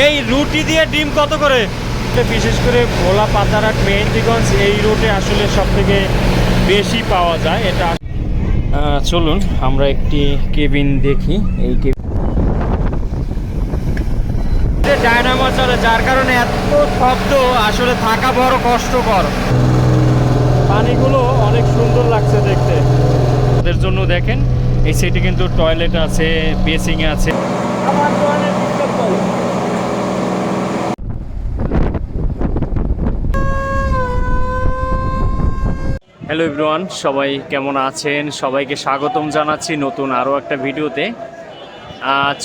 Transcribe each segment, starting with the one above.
এই রুটি দিয়ে ডিম কত করে? বিশেষ করে ভোলা পাতারহাট মেহেন্দিগঞ্জ এই রুটে আসলে সব থেকে বেশি পাওয়া যায় এটা চলুন আমরা একটি কেবিন দেখি এই কেবিন ডায়নামো চলে যার কারণে এত শব্দ আসলে থাকা বড় কষ্টকর। পানিগুলো অনেক সুন্দর লাগছে দেখতে। ওদের জন্য দেখেন এই সেটি কিন্তু টয়লেট আছে বেসিং আছে। হ্যালো এভরিওয়ান সবাই কেমন আছেন? সবাইকে স্বাগতম জানাচ্ছি নতুন আরও একটা ভিডিওতে।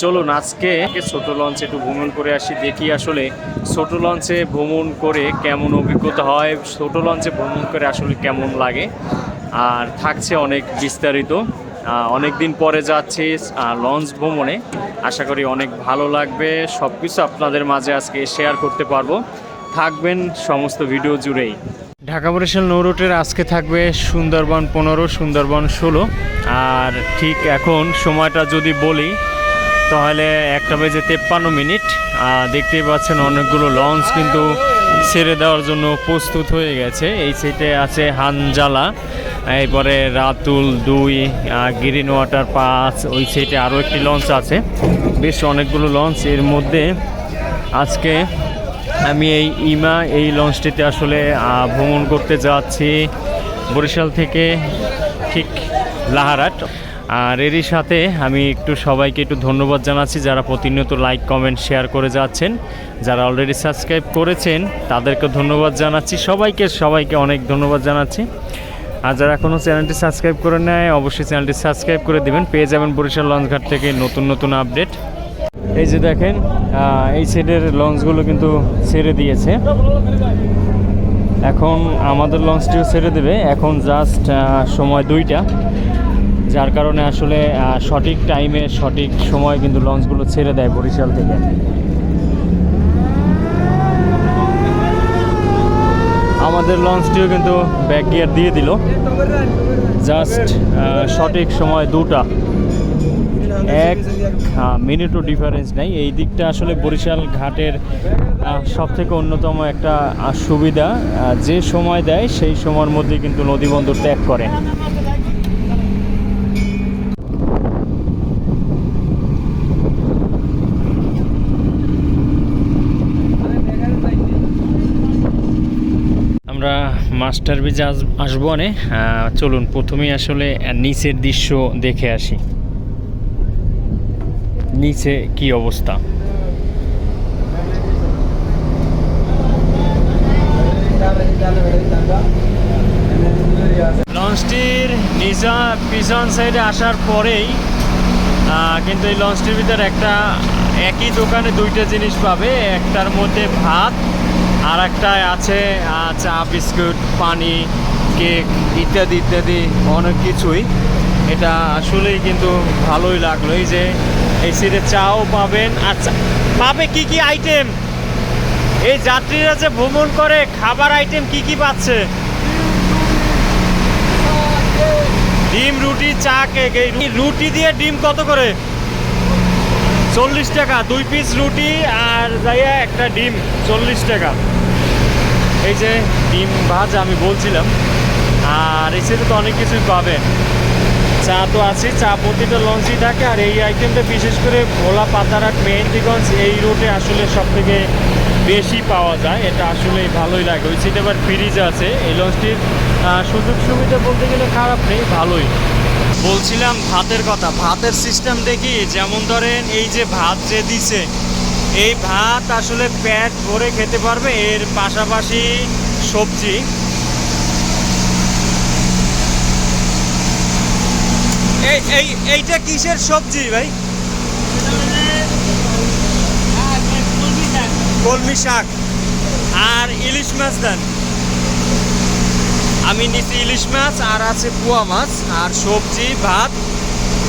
চলুন আজকে ছোট লঞ্চে একটু ভ্রমণ করে আসি, দেখি আসলে ছোট লঞ্চে ভ্রমণ করে কেমন অভিজ্ঞতা হয়, ছোট লঞ্চে ভ্রমণ করে আসলে কেমন লাগে, আর থাকছে অনেক বিস্তারিত। অনেক দিন পরে যাচ্ছি লঞ্চ ভ্রমণে। আশা করি অনেক ভালো লাগবে সব কিছু আপনাদের মাঝে আজকে শেয়ার করতে পারব। থাকবেন সমস্ত ভিডিও জুড়েই। ঢাকা বরিশাল নৌ রুটের আজকে থাকবে সুন্দরবন পনেরো, সুন্দরবন ষোলো। আর ঠিক এখন সময়টা যদি বলি, তাহলে একটা বেজে তেপ্পান্ন মিনিট। দেখতেই পাচ্ছেন অনেকগুলো লঞ্চ কিন্তু ছেড়ে দেওয়ার জন্য প্রস্তুত হয়ে গেছে। এই সাইডে আছে হানজালা, এরপরে রাতুল দুই গ্রিন ওয়াটার পাঁচ, ওই সাইডে আরও একটি লঞ্চ আছে। বেশ অনেকগুলো লঞ্চ এর মধ্যে আজকে আমি এই ইমা, এই লঞ্চটিতে আসলে ভ্রমণ করতে যাচ্ছি বরিশাল থেকে ঠিক লাহারাট। আর এরই সাথে আমি একটু সবাইকে একটু ধন্যবাদ জানাচ্ছি যারা প্রতিনিয়ত লাইক কমেন্ট শেয়ার করে যাচ্ছেন। যারা অলরেডি সাবস্ক্রাইব করেছেন, তাদেরকে ধন্যবাদ জানাচ্ছি। সবাইকে সবাইকে অনেক ধন্যবাদ জানাচ্ছি। আর যারা এখনও চ্যানেলটি সাবস্ক্রাইব করে নেয় অবশ্যই চ্যানেলটি সাবস্ক্রাইব করে দেবেন। পেয়ে যাবেন বরিশাল লঞ্চঘাট থেকে নতুন নতুন আপডেট এই যে দেখেন এই সাইডের লঞ্চগুলো কিন্তু ছেড়ে দিয়েছে। এখন আমাদের লঞ্চটিও ছেড়ে দেবে। এখন জাস্ট সময় দুইটা। যার কারণে আসলে সঠিক টাইমে সঠিক সময় কিন্তু লঞ্চগুলো ছেড়ে দেয় বরিশাল থেকে। আমাদের লঞ্চটিও কিন্তু ব্যাক গিয়ার দিয়ে দিল। জাস্ট সঠিক সময় দুটা। এক মিনিটও ডিফারেন্স নাই। এই দিকটা আসলে বরিশাল ঘাটের সব থেকে অন্যতম একটা সুবিধা। যে সময় দেয়, সেই সময়ের মধ্যে কিন্তু নদীবন্দর ত্যাগ করে। আমরা মাস্টার আস- আসব অনে। চলুন, প্রথমেই আসলে নিচের দৃশ্য দেখে আসি। নিচে কি অবস্থা? লঞ্চটির নিজা পিছন সাইডে আসার পরেই কিন্তু এই লঞ্চটির ভিতরে একটা একই দোকানে দুইটা জিনিস পাবে, একটার মধ্যে ভাত আর একটায় আছে চা, বিস্কুট, পানি, কেক ইত্যাদি ইত্যাদি, অনেক কিছুই। এটা আসলেই কিন্তু ভালোই লাগল। এই যে এই সিটে চাও পাবেন। আচ্ছা পাবে কি কি আইটেম এই যাত্রীরা যে ভ্রমণ করে, খাবার আইটেম কি কি পাচ্ছে? ডিম, রুটি, চা কেক এই রুটি দিয়ে ডিম কত করে? চল্লিশ টাকা, দুই পিস রুটি আর যাইয়া একটা ডিম, চল্লিশ টাকা। এই যে ডিম ভাজ আমি বলছিলাম। আর এই তো অনেক কিছুই পাবেন। চা তো আছে চা প্রতিটা লঞ্চই থাকে আর এই আইটেমটা বিশেষ করে ভোলা পাতারহাট মেহেন্দিগঞ্জ এই রুটে আসলে সব থেকে বেশি পাওয়া যায়। এটা আসলে ভালোই লাগে। ওই সিটে আবার ফ্রিজ আছে। এই লঞ্চটির সুযোগ সুবিধা বলতে গেলে খারাপ নেই, ভালোই। বলছিলাম ভাতের কথা। ভাতের সিস্টেম দেখি, যেমন ধরেন এই যে ভাত যে দিছে, এই ভাত আসলে প্যাট ভরে খেতে পারবে। এর পাশাপাশি সবজি। এই এই, এইটা কিসের সবজি ভাই? কলমি শাক। আর ইলিশ মাছ দেন। আমি নিচ্ছি ইলিশ মাছ, আর আছে পোয়া মাছ, আর সবজি, ভাত।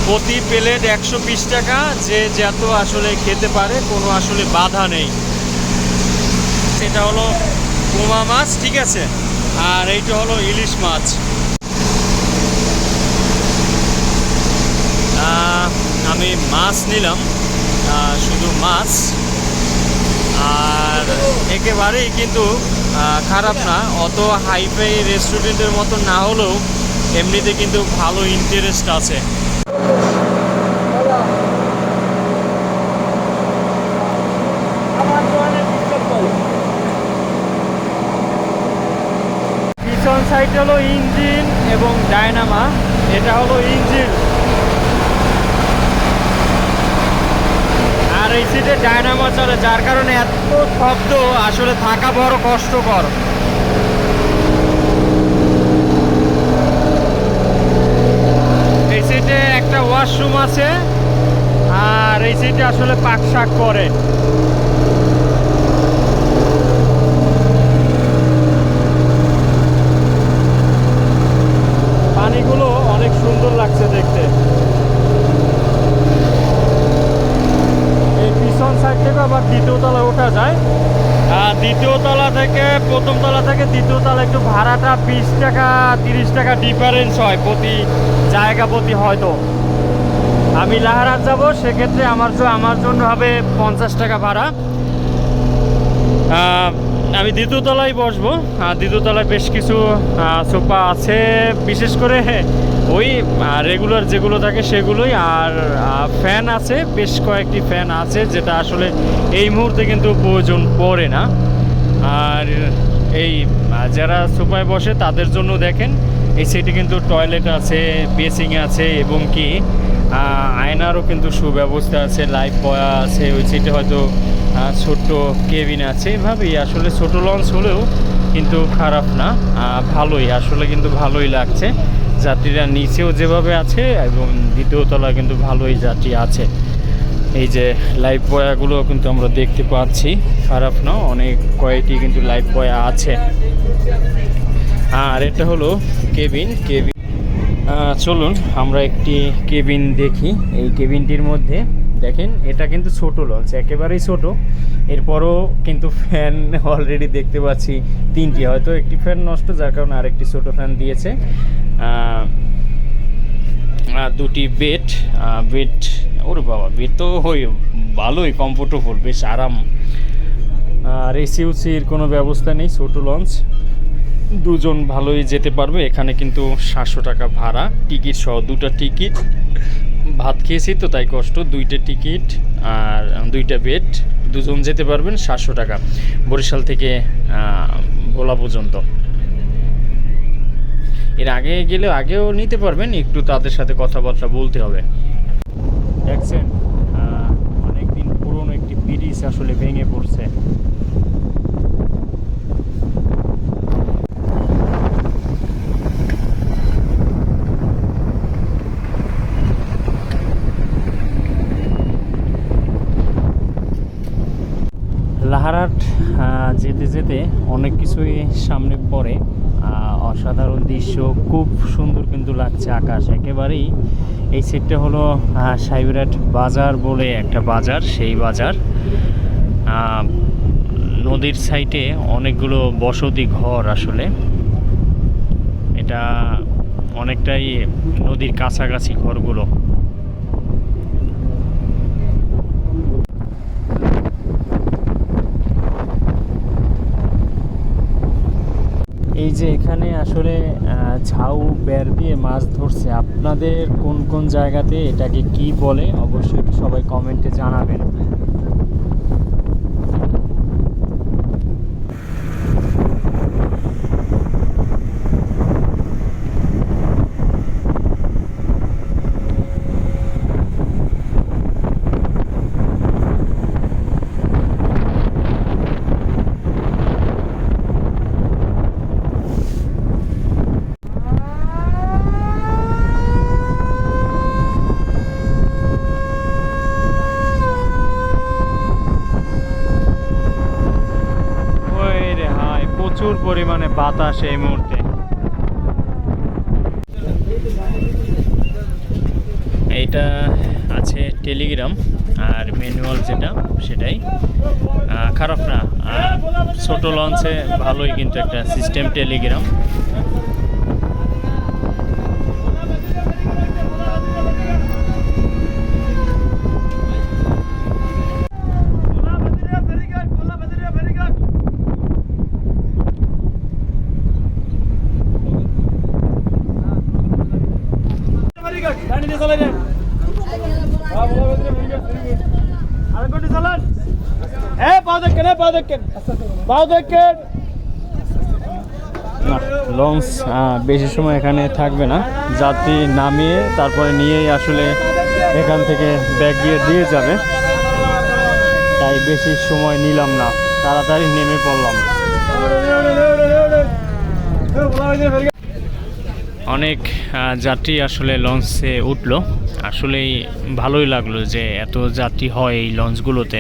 প্রতি প্লেট একশো বিশ টাকা। যে যত আসলে খেতে পারে, কোনো আসলে বাধা নেই। সেটা হলো পোমা মাছ, ঠিক আছে? আর এইটা হলো ইলিশ মাছ। আমি মাছ নিলাম শুধু মাছ। আর একেবারেই কিন্তু খারাপ না, অত হাইফাই রেস্টুরেন্টের মতো না হলেও এমনিতে কিন্তু ভালো ইন্টারেস্ট আছে। পিছন হলো ইঞ্জিন এবং ডায়নামা, এটা হলো ইঞ্জিন। আর এই সিটে ডায়নামো চলে, যার কারণে এত শব্দ, আসলে থাকা বড় কষ্টকর। এই সিটে একটা ওয়াশরুম আছে, আর এই সিটে আসলে পাক শাক করে পানিগুলো অনেক সুন্দর লাগছে দেখতে এই পিছন সাইড থেকে আবার দ্বিতীয় তলায় ওঠা যায় আর দ্বিতীয় তলা থেকে প্রথম তলা থেকে দ্বিতীয় তলা একটু ভাড়াটা বিশ টাকা, তিরিশ টাকা ডিফারেন্স হয় প্রতি জায়গা, প্রতি হয়তো। আমি লাহারাত যাব, সেক্ষেত্রে আমার আমার জন্য হবে পঞ্চাশ টাকা ভাড়া। আমি দ্বিতীয় তলায় বসবো। দ্বিতীয় তলায় বেশ কিছু সোফা আছে, বিশেষ করে ওই রেগুলার যেগুলো থাকে সেগুলোই। আর ফ্যান আছে, বেশ কয়েকটি ফ্যান আছে, যেটা আসলে এই মুহূর্তে কিন্তু প্রয়োজন পড়ে না। আর এই যারা সোফায় বসে তাদের জন্য দেখেন, এই সেটি কিন্তু টয়লেট আছে বেসিং আছে এবং কি আয়নারও কিন্তু সুব্যবস্থা আছে লাইফ বয়া আছে, ওই সিটে হয়তো ছোট্ট কেবিন আছে। এভাবেই আসলে ছোট লঞ্চ হলেও কিন্তু খারাপ না ভালোই, আসলে কিন্তু ভালোই লাগছে। যাত্রীরা নিচেও যেভাবে আছে এবং দ্বিতীয় তলা কিন্তু ভালোই যাত্রী আছে। এই যে লাইফ বয়াগুলো কিন্তু আমরা দেখতে পাচ্ছি। খারাপ না, অনেক কয়েকটি কিন্তু লাইফ বয়া আছে। আর এটা হলো কেবিন কেবিন চলুন আমরা একটি কেবিন দেখি। এই কেবিনটির মধ্যে দেখেন, এটা কিন্তু ছোট লঞ্চ, একেবারেই ছোট। এরপরও কিন্তু ফ্যান অলরেডি দেখতে পাচ্ছি তিনটি। হয়তো একটি ফ্যান নষ্ট, যার কারণে আরেকটি ছোট ফ্যান দিয়েছে। দুটি বেড বেড ওরে বাবা বেড তো হই ভালোই কমফোর্টেবল বেশ আরাম। আর এসি উসির কোনো ব্যবস্থা নেই, ছোট লঞ্চ দুজন ভালোই যেতে পারবে, এখানে কিন্তু সাতশো টাকা ভাড়া টিকিট সহ দুটা টিকিট ভাত খেয়েছি তো, তাই কষ্ট, দুইটা টিকিট আর দুইটা বেড দুজন যেতে পারবেন সাতশো টাকা। বরিশাল থেকে ভোলা পর্যন্ত। এর আগে গেলে আগেও নিতে পারবেন, একটু তাদের সাথে কথাবার্তা বলতে হবে। দেখছেন অনেকদিন পুরনো একটি ব্রিজ আসলে ভেঙে পড়ছে। লাহারাট যেতে যেতে অনেক কিছুই সামনে পড়ে। অসাধারণ দৃশ্য, খুব সুন্দর কিন্তু লাগছে আকাশ। একেবারেই এই সেটটা হলো সাইবিরাট বাজার বলে একটা বাজার, সেই বাজার। নদীর সাইডে অনেকগুলো বসতি ঘর আসলে। এটা অনেকটাই নদীর কাছাকাছি ঘরগুলো। এই যে এখানে আসলে ঝাউ, বের দিয়ে মাছ ধরছে, আপনাদের কোন কোন জায়গাতে এটাকে কি বলে? অবশ্যই সবাই কমেন্টে জানাবেন ওই রে হাই প্রচুর পরিমাণে বাতাস এই মুহূর্তে। এইটা আছে টেলিগ্রাম, আর ম্যানুয়াল যেটা, সেটাই। খারাপ না ছোট লঞ্চে ভালোই কিন্তু একটা সিস্টেম টেলিগ্রাম। লঞ্চ বেশি সময় এখানে থাকবে না যাত্রী নামিয়ে তারপরে নিয়েই আসলে এখান থেকে ব্যাগ গিয়ে দিয়ে যাবে তাই বেশি সময় নিলাম না তাড়াতাড়ি নেমে পড়লাম অনেক যাত্রী আসলে লঞ্চে উঠল। আসলেই ভালোই লাগল যে এত যাত্রী হয় এই লঞ্চগুলোতে